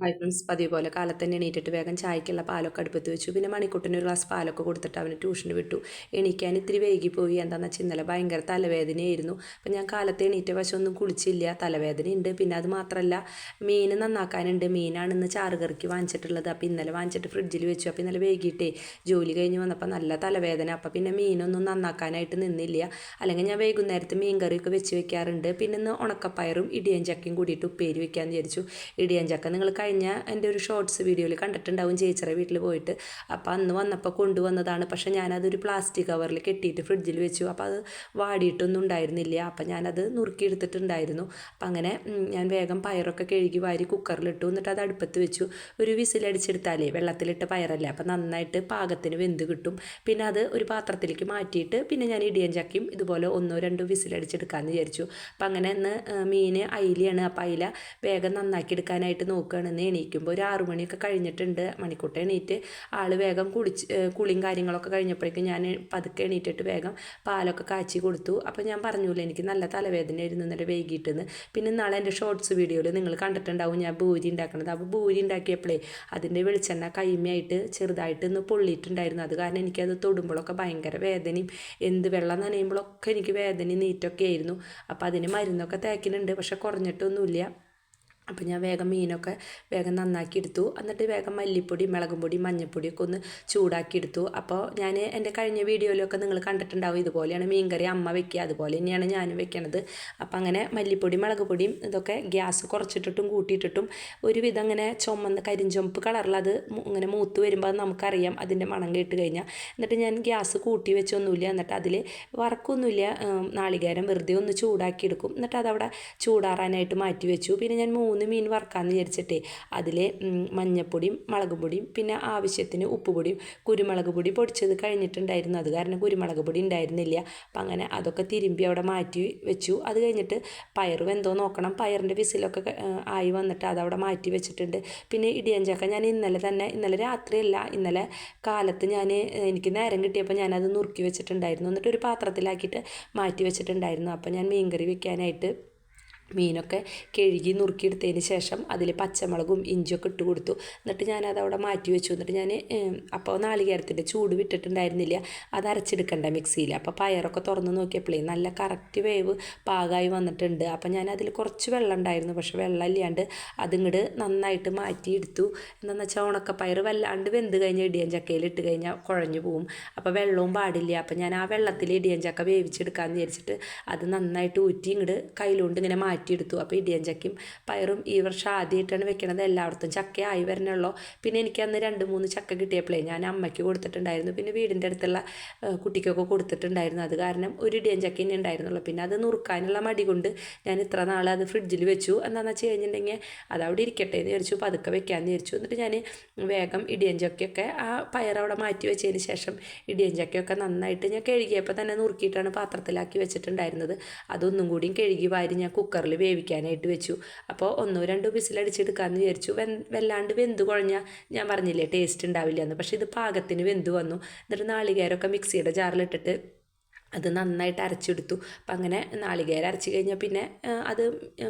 Hi friends പതിവ് പോലെ കാലത്ത് തന്നെ എണീറ്റിട്ട് വേഗം ചായക്കുള്ള പാലൊക്കെ അടുപ്പത്ത് വെച്ചു. പിന്നെ മണിക്കുട്ടിന് ഒരു ഗ്ലാസ് പാലൊക്കെ കൊടുത്തിട്ട് അവന് ട്യൂഷന് വിട്ടു. എണീക്കാൻ ഇത്തിരി പോയി എന്താണെന്ന് വെച്ചാൽ ഇന്നലെ ഭയങ്കര തലവേദനയായിരുന്നു. അപ്പം ഞാൻ കാലത്ത് എണീറ്റ വശമൊന്നും കുളിച്ചില്ല. തലവേദനയുണ്ട് പിന്നെ അത് മാത്രമല്ല മീൻ നന്നാക്കാനുണ്ട്. മീനാണ് ഇന്ന് ചാറുകറിക്ക് വാങ്ങിച്ചിട്ടുള്ളത്. അപ്പോൾ ഇന്നലെ വാങ്ങിച്ചിട്ട് ഫ്രിഡ്ജിൽ വെച്ചു. അപ്പോൾ ഇന്നലെ വൈകിട്ടേ ജോലി കഴിഞ്ഞ് വന്നപ്പോൾ നല്ല തലവേദന. അപ്പോൾ പിന്നെ മീനൊന്നും നന്നാക്കാനായിട്ട് നിന്നില്ല. അല്ലെങ്കിൽ ഞാൻ വൈകുന്നേരത്ത് മീൻ കറിയൊക്കെ വെച്ച് വെക്കാറുണ്ട്. പിന്നെ ഇന്ന് ഉണക്കപ്പയറും ഇടിയഞ്ചക്കയും കൂടിയിട്ട് ഉപ്പേരി വെക്കാമെന്ന് വിചാരിച്ചു. ഇടിയഞ്ചക്ക ചക്ക നിങ്ങൾ കഴിഞ്ഞ എന്റെ ഒരു ഷോർട്സ് വീഡിയോയിൽ കണ്ടിട്ടുണ്ടാവും ചേച്ചിയുടെ വീട്ടിൽ പോയിട്ട്. അപ്പോൾ അന്ന് വന്നപ്പോൾ കൊണ്ടുവന്നതാണ്. പക്ഷേ ഞാനതൊരു പ്ലാസ്റ്റിക് കവറിൽ കെട്ടിയിട്ട് ഫ്രിഡ്ജിൽ വെച്ചു. അപ്പോൾ അത് വാടിയിട്ടൊന്നും ഉണ്ടായിരുന്നില്ല. അപ്പം ഞാനത് നുറുക്കിയെടുത്തിട്ടുണ്ടായിരുന്നു അപ്പം അങ്ങനെ ഞാൻ വേഗം പയറൊക്കെ കഴുകി വാരി കുക്കറിലിട്ടു എന്നിട്ട് അത് അടുപ്പത്ത് വെച്ചു. ഒരു വിസിലടിച്ചെടുത്താലേ വെള്ളത്തിലിട്ട് പയറല്ലേ? അപ്പം നന്നായിട്ട് പാകത്തിന് വെന്ത് കിട്ടും. പിന്നെ അത് ഒരു പാത്രത്തിലേക്ക് മാറ്റിയിട്ട് പിന്നെ ഞാൻ ഇടിയൻ ചക്കയും ഇതുപോലെ ഒന്നോ രണ്ടോ വിസിലടിച്ചെടുക്കാമെന്ന് വിചാരിച്ചു. അപ്പം അങ്ങനെ ഇന്ന് മീൻ അയിലയാണ്. അപ്പം അയില വേഗം നന്നാക്കി എടുക്കാനായിട്ട് നോക്കുകയാണ് ഇന്ന് എണീക്കുമ്പോൾ ഒരു ആറു മണിയൊക്കെ കഴിഞ്ഞിട്ടുണ്ട്. മണിക്കൂട്ട എണീറ്റ് ആൾ വേഗം കുളിച്ച് കുളിയും കാര്യങ്ങളൊക്കെ കഴിഞ്ഞപ്പോഴേക്കും ഞാൻ പതുക്കെ എണീറ്റിട്ട് വേഗം പാലൊക്കെ കാച്ചി കൊടുത്തു. അപ്പോൾ ഞാൻ പറഞ്ഞില്ല എനിക്ക് നല്ല തലവേദന ആയിരുന്നു ഇന്നലെ വൈകിട്ടെന്ന്. പിന്നെ നാളെ എന്റെ ഷോർട്സ് വീഡിയോയിൽ നിങ്ങൾ കണ്ടിട്ടുണ്ടാവും ഞാൻ ഭൂരി ഉണ്ടാക്കുന്നത് അപ്പോൾ ഭൂരി ഉണ്ടാക്കിയപ്പോഴേ അതിന്റെ വെളിച്ചെണ്ണ കൈമയായിട്ട് ചെറുതായിട്ട് ഒന്ന് പൊള്ളിയിട്ടുണ്ടായിരുന്നു. അത് കാരണം എനിക്കത് തൊടുമ്പോഴൊക്കെ ഭയങ്കര വേദനയും എന്ത് വെള്ളം നനയുമ്പോഴൊക്കെ എനിക്ക് വേദനയും നീറ്റൊക്കെ ആയിരുന്നു. അപ്പോൾ അതിന് മരുന്നൊക്കെ തേക്കുന്നുണ്ട് പക്ഷെ കുറഞ്ഞിട്ടൊന്നുമില്ല. അപ്പോൾ ഞാൻ വേഗം മീനൊക്കെ വേഗം നന്നാക്കി എടുത്തു എന്നിട്ട് വേഗം മല്ലിപ്പൊടി മുളകും പൊടി മഞ്ഞൾപ്പൊടിയൊക്കെ ഒന്ന് ചൂടാക്കി എടുത്തു അപ്പോൾ ഞാൻ എന്റെ കഴിഞ്ഞ വീഡിയോയിലൊക്കെ നിങ്ങൾ കണ്ടിട്ടുണ്ടാവും ഇതുപോലെയാണ് മീൻകറി അമ്മ വെക്കുക അതുപോലെ തന്നെയാണ് ഞാനും വെക്കണത്. അപ്പം അങ്ങനെ മല്ലിപ്പൊടി മുളക് പൊടിയും ഇതൊക്കെ ഗ്യാസ് കുറച്ചിട്ടിട്ടും കൂട്ടിയിട്ടിട്ടും ഒരുവിധം അങ്ങനെ ചുമന്ന് കരിഞ്ചുമപ്പ് കളറിലത് അത് ഇങ്ങനെ മൂത്ത് വരുമ്പോൾ നമുക്കറിയാം അതിന്റെ മണം കേട്ട് കഴിഞ്ഞാൽ. എന്നിട്ട് ഞാൻ ഗ്യാസ് കൂട്ടി വെച്ചൊന്നുമില്ല. എന്നിട്ട് അതിൽ വറക്കൊന്നുമില്ല. നാളികേരം വെറുതെ ഒന്ന് ചൂടാക്കി എടുക്കും എന്നിട്ട് അതവിടെ ചൂടാറാനായിട്ട് മാറ്റി വെച്ചു. പിന്നെ ഞാൻ മൂന്ന് മൂന്ന് മീൻ വറുക്കാമെന്ന് വിചാരിച്ചിട്ടേ. അതിൽ മഞ്ഞപ്പൊടിയും മുളക് പൊടിയും പിന്നെ ആവശ്യത്തിന് ഉപ്പ് പൊടിയും കുരുമുളക് പൊടി പൊടിച്ചത് കഴിഞ്ഞിട്ടുണ്ടായിരുന്നു. അത് കാരണം കുരുമുളക് പൊടി ഉണ്ടായിരുന്നില്ല. അപ്പം അങ്ങനെ അതൊക്കെ തിരുമ്പി അവിടെ മാറ്റി വെച്ചു. അത് കഴിഞ്ഞിട്ട് പയർ വെന്തോ നോക്കണം. പയറിന്റെ വിസിലൊക്കെ ആയി വന്നിട്ട് അതവിടെ മാറ്റി വെച്ചിട്ടുണ്ട്. പിന്നെ ഇടിയഞ്ചക്ക ഞാൻ ഇന്നലെ തന്നെ ഇന്നലെ രാത്രിയല്ല ഇന്നലെ കാലത്ത് ഞാൻ എനിക്ക് നേരം കിട്ടിയപ്പോൾ ഞാനത് നുറുക്കി വെച്ചിട്ടുണ്ടായിരുന്നു. എന്നിട്ട് ഒരു പാത്രത്തിലാക്കിയിട്ട് മാറ്റി വെച്ചിട്ടുണ്ടായിരുന്നു. അപ്പോൾ ഞാൻ മീൻകറി വെക്കാനായിട്ട് മീനൊക്കെ കഴുകി നുറുക്കിയെടുത്തതിന് ശേഷം അതിൽ പച്ചമുളകും ഇഞ്ചിയൊക്കെ ഇട്ട് കൊടുത്തു. എന്നിട്ട് ഞാനത് അവിടെ മാറ്റി വെച്ചു. എന്നിട്ട് ഞാൻ അപ്പോൾ നാളികേരത്തിന്റെ ചൂട് വിട്ടിട്ടുണ്ടായിരുന്നില്ല. അത് അരച്ചെടുക്കണ്ട മിക്സിയിൽ അപ്പോൾ പയറൊക്കെ തുറന്ന് നോക്കിയപ്പോഴേ നല്ല കറക്റ്റ് വേവ് പാകമായി വന്നിട്ടുണ്ട്. അപ്പോൾ ഞാൻ അതിൽ കുറച്ച് വെള്ളം ഉണ്ടായിരുന്നു. പക്ഷെ വെള്ളം ഇല്ലാണ്ട് അതിങ്ങോട്ട് നന്നായിട്ട് മാറ്റിയെടുത്തു. എന്താണെന്ന് വെച്ചാൽ ഉണക്കപ്പയർ വല്ലാണ്ട് വെന്ത് കഴിഞ്ഞാൽ ഇടിയൻ ചക്കയിൽ ഇട്ട് കഴിഞ്ഞാൽ കുഴഞ്ഞു പോവും. അപ്പോൾ വെള്ളവും പാടില്ല. അപ്പോൾ ഞാൻ ആ വെള്ളത്തിൽ ഇടിയൻ ചക്ക വേവിച്ചെടുക്കാമെന്ന് വിചാരിച്ചിട്ട് അത് നന്നായിട്ട് ഊറ്റി ഇങ്ങോട്ട് കയ്യിലുകൊണ്ട് ഇങ്ങനെ മാറ്റി മാറ്റിയെടുത്തു. അപ്പോൾ ഇടിയൻ ചക്കയും പയറും ഈ വർഷം ആദ്യമായിട്ടാണ് വെക്കണത്. എല്ലായിടത്തും ചക്ക ആയി വരണുള്ളൂ പിന്നെ എനിക്ക് അന്ന് രണ്ട് മൂന്ന് ചക്ക കിട്ടിയപ്പോഴേ ഞാൻ അമ്മയ്ക്ക് കൊടുത്തിട്ടുണ്ടായിരുന്നു. പിന്നെ വീടിന്റെ അടുത്തുള്ള കുട്ടിക്കൊക്കെ കൊടുത്തിട്ടുണ്ടായിരുന്നു. അത് കാരണം ഒരു ഇടിയൻ ചക്ക തന്നെ ഉണ്ടായിരുന്നുള്ളൂ. പിന്നെ അത് നുറുക്കാനുള്ള മടി കൊണ്ട് ഞാൻ ഇത്ര നാളെ അത് ഫ്രിഡ്ജിൽ വെച്ചു. എന്താണെന്ന് വെച്ച് കഴിഞ്ഞിട്ടുണ്ടെങ്കിൽ അത് അവിടെ ഇരിക്കട്ടെ എന്ന് വിചാരിച്ചു. പതുക്കെ വെക്കാമെന്ന് വിചാരിച്ചു. എന്നിട്ട് ഞാൻ വേഗം ഇടിയൻ ചക്കയൊക്കെ ആ പയർ അവിടെ മാറ്റി വെച്ചതിന് ശേഷം ഇടിയൻ ചക്കയൊക്കെ നന്നായിട്ട് ഞാൻ കഴുകിയപ്പോൾ തന്നെ നുറുക്കിയിട്ടാണ് പാത്രത്തിലാക്കി വെച്ചിട്ടുണ്ടായിരുന്നത്. അതൊന്നും കൂടിയും കഴുകി വാരി ഞാൻ കുക്കറിൽ കുക്കറിൽ വേവിക്കാനായിട്ട് വെച്ചു. അപ്പോൾ ഒന്നോ രണ്ടോ വിസിലടിച്ചെടുക്കാമെന്ന് വിചാരിച്ചു. വെ വല്ലാണ്ട് വെന്ത് കുഴഞ്ഞാൽ ഞാൻ പറഞ്ഞില്ലേ ടേസ്റ്റ് ഉണ്ടാവില്ല എന്ന്. പക്ഷേ ഇത് പാകത്തിന് വെന്ത് വന്നു. എന്നിട്ട് നാളികേരമൊക്കെ മിക്സിയുടെ ജാറിലിട്ടിട്ട് അത് നന്നായിട്ട് അരച്ചെടുത്തു. അപ്പം അങ്ങനെ നാളികേരം അരച്ച് കഴിഞ്ഞാൽ പിന്നെ അത്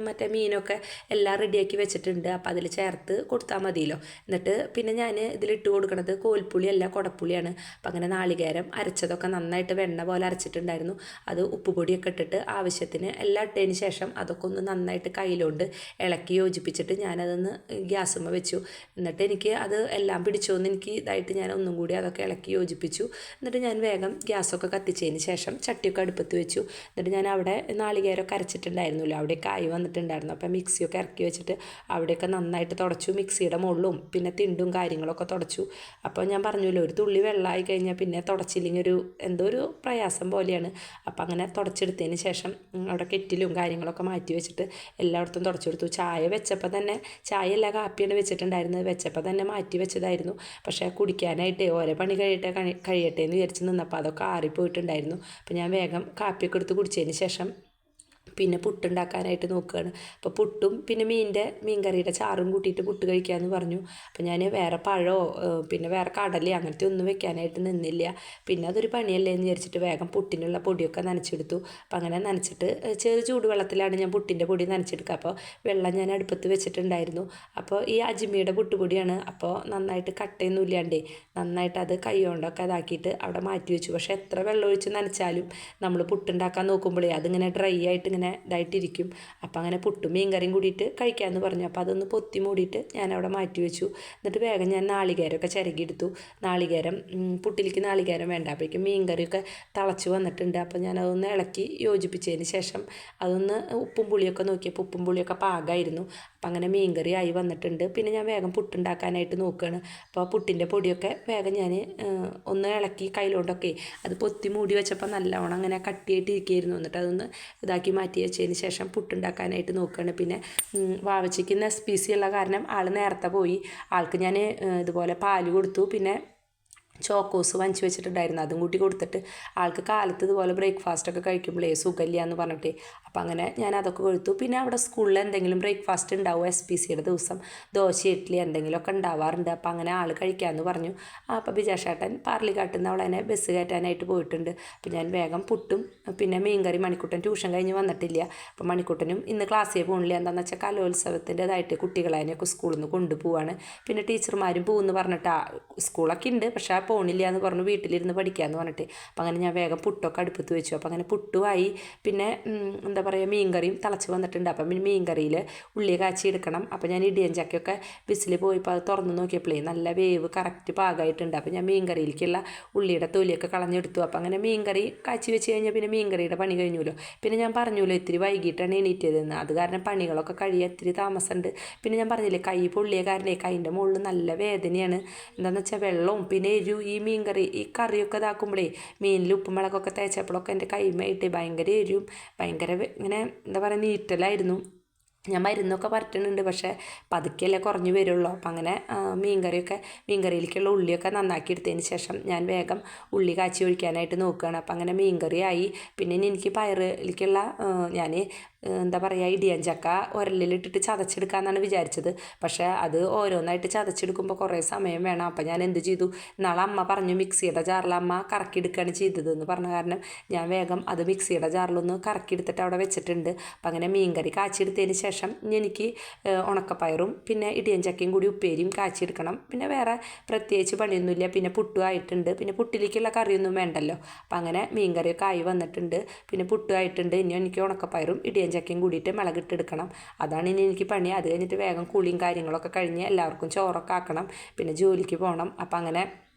മറ്റേ മീനൊക്കെ എല്ലാം റെഡിയാക്കി വെച്ചിട്ടുണ്ട്. അപ്പോൾ അതിൽ ചേർത്ത് കൊടുത്താൽ മതിയല്ലോ. എന്നിട്ട് പിന്നെ ഞാൻ ഇതിലിട്ട് കൊടുക്കുന്നത് കോൽപ്പുളിയല്ല കുടപ്പുളിയാണ്. അപ്പം അങ്ങനെ നാളികേരം അരച്ചതൊക്കെ നന്നായിട്ട് വെണ്ണ പോലെ അരച്ചിട്ടുണ്ടായിരുന്നു. അത് ഉപ്പുപൊടിയൊക്കെ ഇട്ടിട്ട് ആവശ്യത്തിന് എല്ലാം ഇട്ടതിന് ശേഷം അതൊക്കെ ഒന്ന് നന്നായിട്ട് കയ്യിലോണ്ട് ഇളക്കി യോജിപ്പിച്ചിട്ട് ഞാനതൊന്ന് ഗ്യാസുമ്മ വെച്ചു. എന്നിട്ട് എനിക്ക് അത് എല്ലാം പിടിച്ചോന്ന് എനിക്ക് ഇതായിട്ട് ഞാൻ ഒന്നും കൂടി അതൊക്കെ ഇളക്കി യോജിപ്പിച്ചു. എന്നിട്ട് ഞാൻ വേഗം ഗ്യാസൊക്കെ കത്തിച്ചതിന് ശേഷം ശേഷം ചട്ടിയൊക്കെ അടുപ്പത്ത് വെച്ചു. എന്നിട്ട് ഞാൻ അവിടെ നാളികേരമൊക്കെ അരച്ചിട്ടുണ്ടായിരുന്നല്ലോ അവിടെ ആയി വന്നിട്ടുണ്ടായിരുന്നു. അപ്പം മിക്സിയൊക്കെ ഇറക്കി വെച്ചിട്ട് അവിടെയൊക്കെ നന്നായിട്ട് തുടച്ചു. മിക്സിയുടെ മുകളിലും പിന്നെ തിണ്ടും കാര്യങ്ങളൊക്കെ തുടച്ചു. അപ്പോൾ ഞാൻ പറഞ്ഞല്ലോ ഒരു തുള്ളി വെള്ളമായി കഴിഞ്ഞാൽ പിന്നെ തുടച്ചില്ലെങ്കിൽ ഒരു എന്തോ ഒരു പ്രയാസം പോലെയാണ്. അപ്പം അങ്ങനെ തുടച്ചെടുത്തതിന് ശേഷം അവിടെ കെറ്റിലും കാര്യങ്ങളൊക്കെ മാറ്റി വെച്ചിട്ട് എല്ലായിടത്തും തുടച്ചെടുത്തു. ചായ വെച്ചപ്പോൾ തന്നെ ചായ എല്ലാ കാപ്പിയാണ് വെച്ചിട്ടുണ്ടായിരുന്നത്. വെച്ചപ്പോൾ തന്നെ മാറ്റി വെച്ചതായിരുന്നു. പക്ഷേ കുടിക്കാനായിട്ട് ഓരോ പണി കഴിയട്ടെ കഴിയട്ടെ എന്ന് വിചാരിച്ച് നിന്നപ്പോൾ അതൊക്കെ ആറിപ്പോയിട്ടുണ്ടായിരുന്നു. അപ്പോൾ ഞാൻ വേഗം കാപ്പിയൊക്കെ എടുത്ത് കുടിച്ചതിന് ശേഷം പിന്നെ പുട്ടുണ്ടാക്കാനായിട്ട് നോക്കുകയാണ്. അപ്പോൾ പുട്ടും പിന്നെ മീനിന്റെ മീൻകറിയുടെ ചാറും കൂട്ടിയിട്ട് പുട്ട് കഴിക്കാമെന്ന് പറഞ്ഞു. അപ്പോൾ ഞാൻ വേറെ പഴമോ പിന്നെ വേറെ കടലയോ അങ്ങനത്തെ ഒന്നും വെക്കാനായിട്ട് നിന്നില്ല. പിന്നെ അതൊരു പണിയല്ലേ എന്ന് വിചാരിച്ചിട്ട് വേഗം പുട്ടിനുള്ള പൊടിയൊക്കെ നനച്ചെടുത്തു. അപ്പോൾ അങ്ങനെ നനച്ചിട്ട് ചെറു ചൂടുവെള്ളത്തിലാണ് ഞാൻ പുട്ടിന്റെ പൊടി നനച്ചെടുക്കുക. അപ്പോൾ വെള്ളം ഞാൻ അടുപ്പത്ത് വെച്ചിട്ടുണ്ടായിരുന്നു. അപ്പോൾ ഈ അജ്മിയുടെ പുട്ടുപൊടിയാണ് അപ്പോൾ നന്നായിട്ട് കട്ടയൊന്നും ഇല്ലാണ്ടേ നന്നായിട്ട് അത് കൈ കൊണ്ടൊക്കെ അതാക്കിയിട്ട് അവിടെ മാറ്റി വെച്ചു. പക്ഷേ എത്ര വെള്ളം ഒഴിച്ച് നനച്ചാലും നമ്മൾ പുട്ടുണ്ടാക്കാൻ നോക്കുമ്പോഴേ അതിങ്ങനെ ഡ്രൈ ആയിട്ട് ഇങ്ങനെ ഇതായിട്ടിരിക്കും. അപ്പോൾ അങ്ങനെ പുട്ടും മീൻ കറിയും കൂടിയിട്ട് കഴിക്കാമെന്ന് പറഞ്ഞു. അപ്പോൾ അതൊന്ന് പൊത്തി മൂടിയിട്ട് ഞാൻ അവിടെ മാറ്റി വെച്ചു. എന്നിട്ട് വേഗം ഞാൻ നാളികേരമൊക്കെ ചിരകിയെടുത്തു. നാളികേരം പുട്ടിലേക്ക് നാളികേരം വേണ്ട. അപ്പോഴേക്കും മീൻ കറിയൊക്കെ തിളച്ച് വന്നിട്ടുണ്ട്. അപ്പോൾ ഞാൻ അതൊന്ന് ഇളക്കി യോജിപ്പിച്ചതിന് ശേഷം അതൊന്ന് ഉപ്പും പുളിയൊക്കെ നോക്കിയപ്പോൾ ഉപ്പും പുളിയൊക്കെ പാകമായിരുന്നു അപ്പം അങ്ങനെ മീൻ കറി ആയി വന്നിട്ടുണ്ട്. പിന്നെ ഞാൻ വേഗം പുട്ടുണ്ടാക്കാനായിട്ട് നോക്കുകയാണ് അപ്പോൾ പുട്ടിന്റെ പൊടിയൊക്കെ വേഗം ഞാൻ ഒന്ന് ഇളക്കി കയ്യിലോണ്ടൊക്കെ അത് പൊത്തി മൂടി വെച്ചപ്പോൾ നല്ലവണ്ണം അങ്ങനെ കട്ടിയായിട്ട് ഇരിക്കുകയായിരുന്നു എന്നിട്ട് അതൊന്ന് ഇതാക്കി മാറ്റി വെച്ചതിന് ശേഷം പുട്ടുണ്ടാക്കാനായിട്ട് നോക്കുകയാണ് പിന്നെ വാവച്ചയ്ക്ക് എസ് പി സി ഉള്ള കാരണം ആൾ നേരത്തെ പോയി. ആൾക്ക് ഞാൻ ഇതുപോലെ പാൽ കൊടുത്തു. പിന്നെ ചോക്കോസ് വഞ്ചി വെച്ചിട്ടുണ്ടായിരുന്നു. അതും കൂട്ടി കൊടുത്തിട്ട് ആൾക്ക് കാലത്ത് ഇതുപോലെ ബ്രേക്ക്ഫാസ്റ്റ് ഒക്കെ കഴിക്കുമ്പോഴേ സുഖമില്ല എന്ന് പറഞ്ഞിട്ട്. അപ്പം അങ്ങനെ ഞാൻ അതൊക്കെ കൊടുത്തു പിന്നെ അവിടെ സ്കൂളിൽ എന്തെങ്കിലും ബ്രേക്ക്ഫാസ്റ്റ് ഉണ്ടാവും? എസ് പി സിയുടെ ദിവസം ദോശ ഇഡ്ഡലി എന്തെങ്കിലുമൊക്കെ ഉണ്ടാവാറുണ്ട്. അപ്പം അങ്ങനെ ആൾ കഴിക്കാമെന്ന് പറഞ്ഞു. അപ്പം ബിജാഷേട്ടൻ പാർലി കാട്ടുന്ന അവളെന്നെ ബസ് കയറ്റാനായിട്ട് പോയിട്ടുണ്ട്. അപ്പം ഞാൻ വേഗം പുട്ടും പിന്നെ മീൻകറി മണിക്കുട്ടൻ ട്യൂഷൻ കഴിഞ്ഞ് വന്നിട്ടില്ല. അപ്പം മണിക്കുട്ടനും ഇന്ന് ക്ലാസ്സിൽ പോകണില്ല എന്താണെന്ന് വെച്ചാൽ കലോത്സവത്തിന്റെതായിട്ട് കുട്ടികളെ അതിനെയൊക്കെ സ്കൂളിൽ നിന്ന് കൊണ്ടുപോവാണ്. പിന്നെ ടീച്ചർമാരും പോകുമെന്ന് പറഞ്ഞിട്ട് സ്കൂളൊക്കെ ഉണ്ട് പക്ഷേ പോണില്ല എന്ന് പറഞ്ഞു വീട്ടിലിരുന്ന് പഠിക്കാമെന്ന് പറഞ്ഞിട്ട്. അപ്പം അങ്ങനെ ഞാൻ വേഗം പുട്ടൊക്കെ അടുപ്പത്ത് വെച്ചു. അപ്പം അങ്ങനെ പുട്ടുമായി പിന്നെ എന്താ പറയുക മീൻകറിയും തിളച്ച് വന്നിട്ടുണ്ട്. അപ്പം പിന്നെ മീൻകറിയിൽ ഉള്ളി കാച്ചി എടുക്കണം. അപ്പം ഞാൻ ഇടിയൻ ചക്കയൊക്കെ വിസിൽ പോയിപ്പോൾ അത് തുറന്ന് നോക്കിയപ്പോഴേ നല്ല വേവ് കറക്റ്റ് പാകമായിട്ടുണ്ട് അപ്പം ഞാൻ മീൻകറിയിലേക്കുള്ള ഉള്ളിയുടെ തൊലിയൊക്കെ കളഞ്ഞെടുത്തു. അപ്പം അങ്ങനെ മീൻകറി കാച്ചി വെച്ച് കഴിഞ്ഞാൽ പിന്നെ മീൻകറിയുടെ പണി കഴിഞ്ഞല്ലോ പിന്നെ ഞാൻ പറഞ്ഞല്ലോ ഇത്തിരി വൈകിട്ടാണ് എണീറ്റതെന്ന്. അത് കാരണം പണികളൊക്കെ കഴിയാൻ ഇത്തിരി താമസമുണ്ട്. പിന്നെ ഞാൻ പറഞ്ഞില്ലേ കൈ പൊള്ളിയ കാരണേ കൈന്റെ മുകളിൽ നല്ല വേദനയാണ്. എന്താണെന്ന് വെച്ചാൽ വെള്ളവും പിന്നെ എരിവ് ഈ മീൻ കറി ഈ കറിയൊക്കെ ഇതാക്കുമ്പോഴേ മീനിൽ ഉപ്പും മുളകൊക്കെ തേച്ചപ്പോഴൊക്കെ എന്റെ കൈമയിട്ട് ഭയങ്കര എരിവും ഭയങ്കര ഇങ്ങനെ എന്താ പറയുക നീറ്റലായിരുന്നു. ഞാൻ മരുന്നൊക്കെ പരട്ടുന്നുണ്ട് പക്ഷേ പതുക്കെയല്ലേ കുറഞ്ഞു വരുള്ളൂ. അപ്പം അങ്ങനെ മീൻകറിയൊക്കെ മീൻകറിയിലേക്കുള്ള ഉള്ളിയൊക്കെ നന്നാക്കി എടുത്തതിന് ശേഷം ഞാൻ വേഗം ഉള്ളി കാച്ചി ഒഴിക്കാനായിട്ട് നോക്കുകയാണ്. അപ്പം അങ്ങനെ മീൻകറിയായി. പിന്നെ എനിക്ക് പയറിലേക്കുള്ള ഞാൻ എന്താ പറയുക ഇടിയൻ ചക്ക ഉരലിലിട്ടിട്ട് ചതച്ചെടുക്കാമെന്നാണ് വിചാരിച്ചത്. പക്ഷേ അത് ഓരോന്നായിട്ട് ചതച്ചെടുക്കുമ്പോൾ കുറേ സമയം വേണം. അപ്പം ഞാൻ എന്ത് ചെയ്തു? നാളെ അമ്മ പറഞ്ഞു മിക്സിയുടെ ജാറിൽ അമ്മ കറക്കിയെടുക്കുകയാണ് ചെയ്തത് എന്ന് പറഞ്ഞ കാരണം ഞാൻ വേഗം അത് മിക്സിയുടെ ജാറിലൊന്ന് കറക്കിയെടുത്തിട്ട് അവിടെ വെച്ചിട്ടുണ്ട്. അപ്പം അങ്ങനെ മീൻകറി കാച്ചിയെടുത്തതിന് ശേഷം എനിക്ക് ഉണക്കപ്പയറും പിന്നെ ഇടിയൻ ചക്കയും കൂടി ഉപ്പേരിയും കാച്ചിയെടുക്കണം. പിന്നെ വേറെ പ്രത്യേകിച്ച് പണിയൊന്നുമില്ല. പിന്നെ പുട്ടുമായിട്ടുണ്ട് പിന്നെ പുട്ടിലേക്കുള്ള കറിയൊന്നും വേണ്ടല്ലോ. അപ്പം അങ്ങനെ മീൻകറിയൊക്കെ ആയി വന്നിട്ടുണ്ട്. പിന്നെ പുട്ടുമായിട്ടുണ്ട് ഇനി എനിക്ക് ഉണക്കപ്പയറും ഇടിയൻ ചക്കയും കൂടിയിട്ട് മുളകിട്ടെടുക്കണം. അതാണ് ഇനി എനിക്ക് പണി. അത് കഴിഞ്ഞിട്ട് വേഗം കുളിയും കാര്യങ്ങളൊക്കെ കഴിഞ്ഞ് എല്ലാവർക്കും ചോറൊക്കെ ആക്കണം. പിന്നെ ജോലിക്ക് പോകണം അപ്പം അങ്ങനെ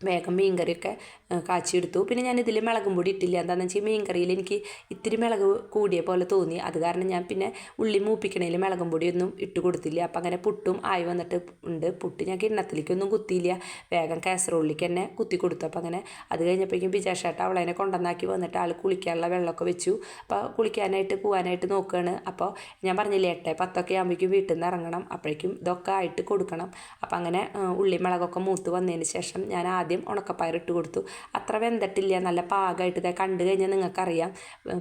വേഗം മീൻകറിയൊക്കെ കറിയൊക്കെ കാച്ചിയെടുത്തു. പിന്നെ ഞാൻ ഇതിൽ മുളകും പൊടി ഇട്ടില്ല. എന്താണെന്ന് വെച്ചാൽ മീൻ കറിയിൽ എനിക്ക് ഇത്തിരി മുളക് കൂടിയ പോലെ തോന്നി. അത് കാരണം ഞാൻ പിന്നെ ഉള്ളി മൂപ്പിക്കണേൽ മുളകും പൊടിയൊന്നും ഇട്ട് കൊടുത്തില്ല. അപ്പം അങ്ങനെ പുട്ടും ആയി വന്നിട്ട് ഉണ്ട്. പുട്ട് ഞാൻ കിണ്ണത്തിലേക്കൊന്നും കുത്തിയില്ല. വേഗം കാസറോളിലേക്ക് തന്നെ കുത്തി കൊടുത്തു. അപ്പം അങ്ങനെ അത് കഴിഞ്ഞപ്പോഴേക്കും ബിജാഷേട്ട അവളതിനെ കൊണ്ടുവന്നാക്കി വന്നിട്ട് ആൾ കുളിക്കാനുള്ള വെള്ളമൊക്കെ വെച്ചു. അപ്പോൾ കുളിക്കാനായിട്ട് പോകാനായിട്ട് നോക്കുകയാണ് അപ്പോൾ ഞാൻ പറഞ്ഞില്ലേ എട്ട് പത്തൊക്കെ ആകുമ്പോഴേക്കും വീട്ടിൽ നിന്ന് ഇറങ്ങണം. അപ്പോഴേക്കും ഇതൊക്കെ ആയിട്ട് കൊടുക്കണം. അപ്പം അങ്ങനെ ഉള്ളി മുളകൊക്കെ മൂത്ത് വന്നതിന് ശേഷം ഞാൻ ആദ്യം ഉണക്കപ്പയർ ഇട്ട് കൊടുത്തു. അത്ര വെന്തിട്ടില്ല. നല്ല പാകമായിട്ട് ഇതേ കണ്ടു കഴിഞ്ഞാൽ നിങ്ങൾക്കറിയാം.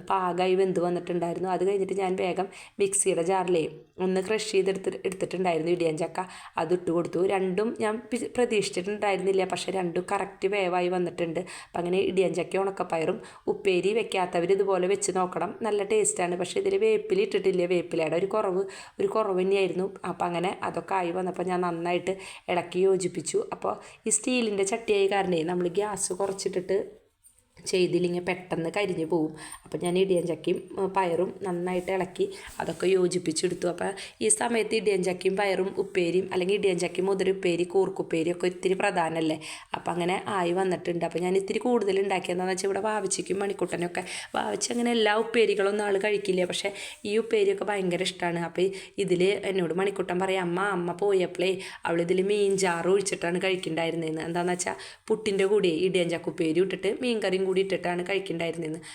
പാകമായി വെന്ത് വന്നിട്ടുണ്ടായിരുന്നു. അത് കഴിഞ്ഞിട്ട് ഞാൻ വേഗം മിക്സിയുടെ ജാറിലേ ഒന്ന് ക്രഷ് ചെയ്തെടുത്ത് എടുത്തിട്ടുണ്ടായിരുന്നു ഇടിയഞ്ചക്ക. ചക്ക അത് ഇട്ട് കൊടുത്തു. രണ്ടും ഞാൻ പ്രതീക്ഷിച്ചിട്ടുണ്ടായിരുന്നില്ല. പക്ഷെ രണ്ടും കറക്റ്റ് വേവായി വന്നിട്ടുണ്ട്. അപ്പം അങ്ങനെ ഇടിയഞ്ചക്ക ചക്ക ഉണക്കപ്പയറും ഉപ്പേരി വെക്കാത്തവർ ഇതുപോലെ വെച്ച് നോക്കണം. നല്ല ടേസ്റ്റാണ്. പക്ഷേ ഇതിൽ വേപ്പില ഇട്ടിട്ടില്ല. വേപ്പിലയുടെ ഒരു കുറവ് ഒരു കുറവ് തന്നെയായിരുന്നു. അപ്പം അങ്ങനെ അതൊക്കെ ആയി വന്നപ്പോൾ ഞാൻ നന്നായിട്ട് ഇളക്കി യോജിപ്പിച്ചു. അപ്പോൾ ഈ സ്റ്റീലിന്റെ നമ്മൾ ഗ്യാസ് കുറച്ചിട്ടിട്ട് ചെയ്തില്ലെങ്കിൽ പെട്ടെന്ന് കരിഞ്ഞു പോവും. അപ്പം ഞാൻ ഇടിയൻ ചക്കയും പയറും നന്നായിട്ട് ഇളക്കി അതൊക്കെ യോജിപ്പിച്ചെടുത്തു. അപ്പോൾ ഈ സമയത്ത് ഇടിയൻ ചക്കയും പയറും ഉപ്പേരിയും അല്ലെങ്കിൽ ഇടിയൻ ചക്കയും മുതൽ ഉപ്പേരി കൂർക്കുപ്പേരി ഒക്കെ ഇത്തിരി പ്രധാനമല്ലേ? അപ്പം അങ്ങനെ ആയി വന്നിട്ടുണ്ട്. അപ്പോൾ ഞാൻ ഇത്തിരി കൂടുതൽ ഉണ്ടാക്കിയതെന്ന് വെച്ചാൽ ഇവിടെ വാവച്ചിക്കും മണിക്കുട്ടനൊക്കെ വാവിച്ച് അങ്ങനെ എല്ലാ ഉപ്പേരികളൊന്നും ആൾ കഴിക്കില്ല. പക്ഷേ ഈ ഉപ്പേരിയൊക്കെ ഭയങ്കര ഇഷ്ടമാണ്. അപ്പോൾ ഇതിൽ എന്നോട് മണിക്കുട്ടൻ പറയാം അമ്മ അമ്മ പോയപ്പോഴേ അവൾ ഇതിൽ മീൻ ചാറ് ഒഴിച്ചിട്ടാണ് കഴിക്കണ്ടായിരുന്നതെന്ന് എന്താണെന്ന് വെച്ചാൽ പുട്ടിന്റെ കൂടെ ഇടിയൻ ചക്കുപ്പേരി ഇട്ടിട്ട് മീൻ കറിയും കൂടി ഇട്ടിട്ടാണ്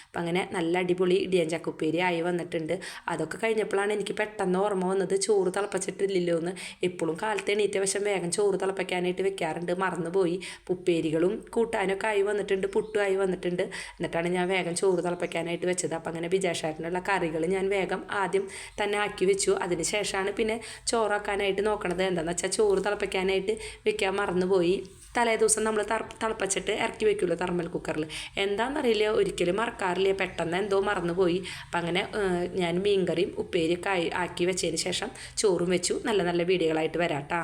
അപ്പം അങ്ങനെ നല്ല അടിപൊളി ഇടിയൻ ചക്കുപ്പേരി ആയി വന്നിട്ടുണ്ട്. അതൊക്കെ കഴിഞ്ഞപ്പോഴാണ് എനിക്ക് പെട്ടെന്ന് ഓർമ്മ വന്നത് ചോറ് തിളപ്പിച്ചിട്ടില്ലല്ലോ എന്ന് എപ്പോഴും കാലത്ത് എണീറ്റ വശം വേഗം ചോറ് തിളപ്പിക്കാനായിട്ട് വെക്കാറുണ്ട്. മറന്നുപോയി. ഉപ്പേരികളും കൂട്ടാനൊക്കെ ആയി വന്നിട്ടുണ്ട് പുട്ടും ആയി വന്നിട്ടുണ്ട്. എന്നിട്ടാണ് ഞാൻ വേഗം ചോറ് തിളപ്പിക്കാനായിട്ട് വെച്ചത്. അപ്പം അങ്ങനെ ബിജാഷാട്ടിനുള്ള കറികൾ ഞാൻ വേഗം ആദ്യം തന്നെ ആക്കി വെച്ചു. അതിന് ശേഷമാണ് പിന്നെ ചോറാക്കാനായിട്ട് നോക്കണത്. എന്താണെന്ന് വെച്ചാൽ ചോറ് തിളപ്പിക്കാനായിട്ട് വെക്കാൻ മറന്നുപോയി. തലേ ദിവസം നമ്മൾ തിളപ്പിച്ചിട്ട് ഇറക്കി വെക്കുമല്ലോ തെർമൽ കുക്കറിൽ എന്താണെന്നറിയില്ല ഒരിക്കലും മറക്കാറില്ല പെട്ടെന്ന് എന്തോ മറന്നുപോയി. അപ്പം അങ്ങനെ ഞാൻ മീൻകറിയും ഉപ്പേരിയൊക്കെ ആക്കി വെച്ചതിന് ശേഷം ചോറും വെച്ചു. നല്ല നല്ല വീഡിയോകളായിട്ട് വരാം കേട്ടോ